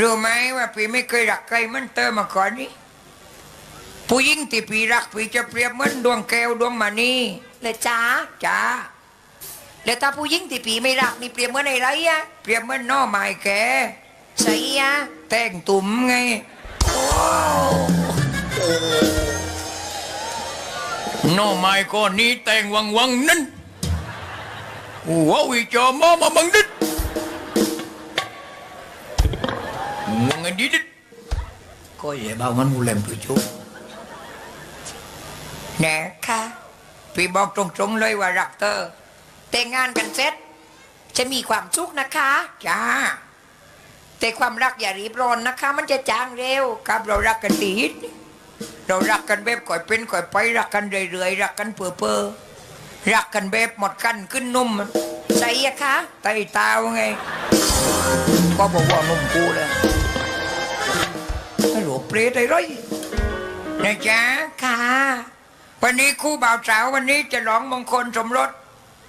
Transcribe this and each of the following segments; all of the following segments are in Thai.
รู้ไหมว่าพี่ไม่เคยรักใครเหมันเตอมาก่อนนี้ผู้หญิงที่พี่รักพี่จะเปรียบเหมือนดวงแก้วดวงมณีเลยจ้าจ้าแล้วถ้าผู้หญิงที่ปีไม่รักนี่เปรียบเหมือนอะไรอะเปรียบเหมือนหน่อไม้แก่ใช่อะแต่งตุ่มไงหน่อไม้ก้อนนี้แต่งวังวังนั้นหัววิจอมามาบังดิด มึงไงดิดิดก็อย่าบ้ามันมูเลมตัวชุบแน่ค่ะพี่บอกตรงๆเลยว่ารักเธอแต่งงานกันเสร็จจะมีความสุขนะคะจ้าแต่ความรักอย่ารีบร้อนนะคะ มันจะจางเร็วครับเรารักกันดีเรารักกันแบบก่อยเป็นก่อยไปรักกันเรื่อยๆรักกันเปื่อเปื่อรักกันแบบหมดกันขึ้นนุ่มใช่อะคะไตตาไง ก็บอกว่านุ่มกูเลย เปรตอะไรนะจ๊ะค่ะวันนี้คู่บ่าวสาววันนี้จะร้องมงคลสมรส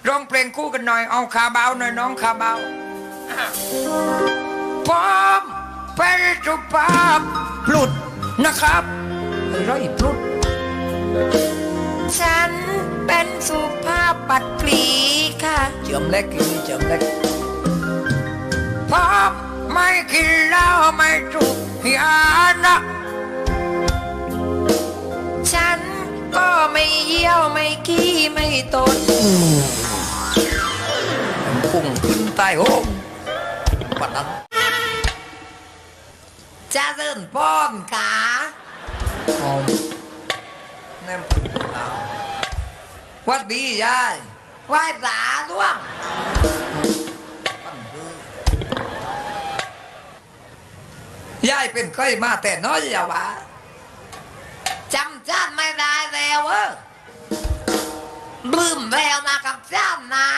ร้องเพลงคู่กันหน่อยเอาคาเบาหน่อยน้องคาเบาอะพร้อมเป็นสุภาพพลุดนะครับอะไรพลุดฉันเป็นสุภาพปัดปรีค่ะเจิมเล็กกินเจิมเล็กพร้อม ไม่กินเหล้าไม่สูบยานะฉันก็ไม่เยี่ยวไม่ขี้ไม่ตดพุ่งขึ้นใต้ห้องปัดนั้นจะเริ่มป้อนขาหอมแน่นวัดดียายไหว้ปลาล่วงยายเป็นเคยมาแต่น้อยอย่าวะจำชาติไม่ได้แล้วเออลืมแล้วนะกับชาตินะ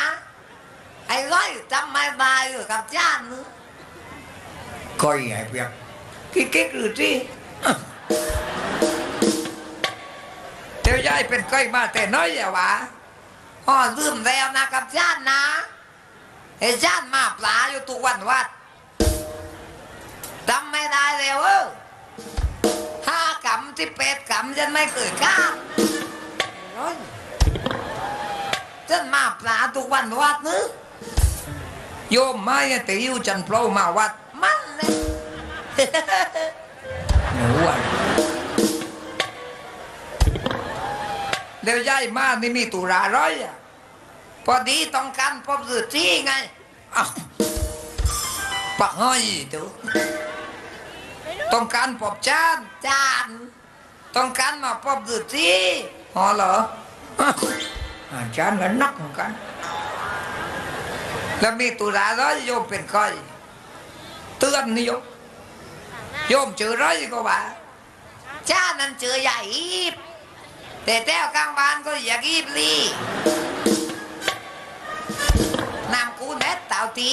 ไอ้ร้อยจำไม่ได้เออกับชาตินึกคอยไอ้เปียกกิ๊กกิ๊กหรือที่เดี๋ยวยายเป็นเคยมาแต่น้อยอย่าวะอ๋อลืมแล้วนะกับชาตินะไอ้ชาติมาปลาอยู่ทุกวันวัด จำไม่ได้แล้วเออห้ากำที่เป็ดกำฉันไม่เคยข้ามร้อยฉันมาปลาทุกวันวัดนึกโยมไม่ต่อยู่จันทร์เพลามาวัดมันเลยหนูอะเดี๋ยวย้ายมานี่มีตุลาร้อยอะพอดีต้องการพบสื่อที่ไงอ้าวปักห้อยตัว ต้องการปอบจานจานต้องการมาพบสื่อที่อ๋อเหรออ้าวอาจารย์ก็นักเหมือนกัน แล้วมีตุลาร้อยโยมเป็นใครเตือนนี่โยมโยมเจอร้อยก็ว่าจานนั้นเจอใหญ่อีบแต่แต้วกลางบ้านก็อยากอีบลีนำกูเน็ตเต่าตี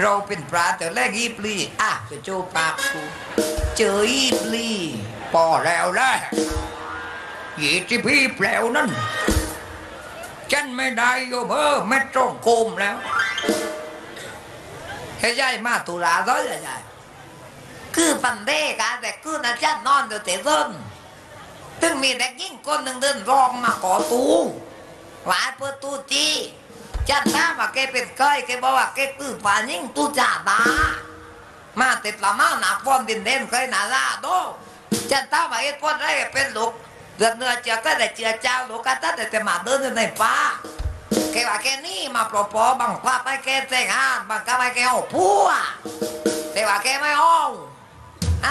เราเป็นปลาแต่แรกอีปลีอะจะโจปากกูเจออีปลีพอแล้วละยีที่พี่แปลวนั่นฉันไม่ได้โยเบอไม่ต้องโกมแล้วเฮ้ยายมาตุลาด้อยยายคือปันเด้กันแต่คือนะฉันนอนอยู่เตะต้นถึงมีแต่ยิ่งคนหนึ่งเดินรองมาขอตู้หวายเพื่อตู้จี้ จันถามาแกเป็นก้อยแกบอกว่าแกคือป่ายิ่งตูจ่าดามาติดละมาหนาฟอนดินเด่นเคยหนาลาโดจันถามว่าไอ้พวกไรเป็นลูกเดือดเนื้อเจียก็ได้เจียเจ้าลูกกันตั้งแต่มาเดินในป่าแกว่าแกนี่มาปลอปอบังคับให้แกแต่งงานบังคับให้แกเอาผัวแต่ว่าแกไม่เอา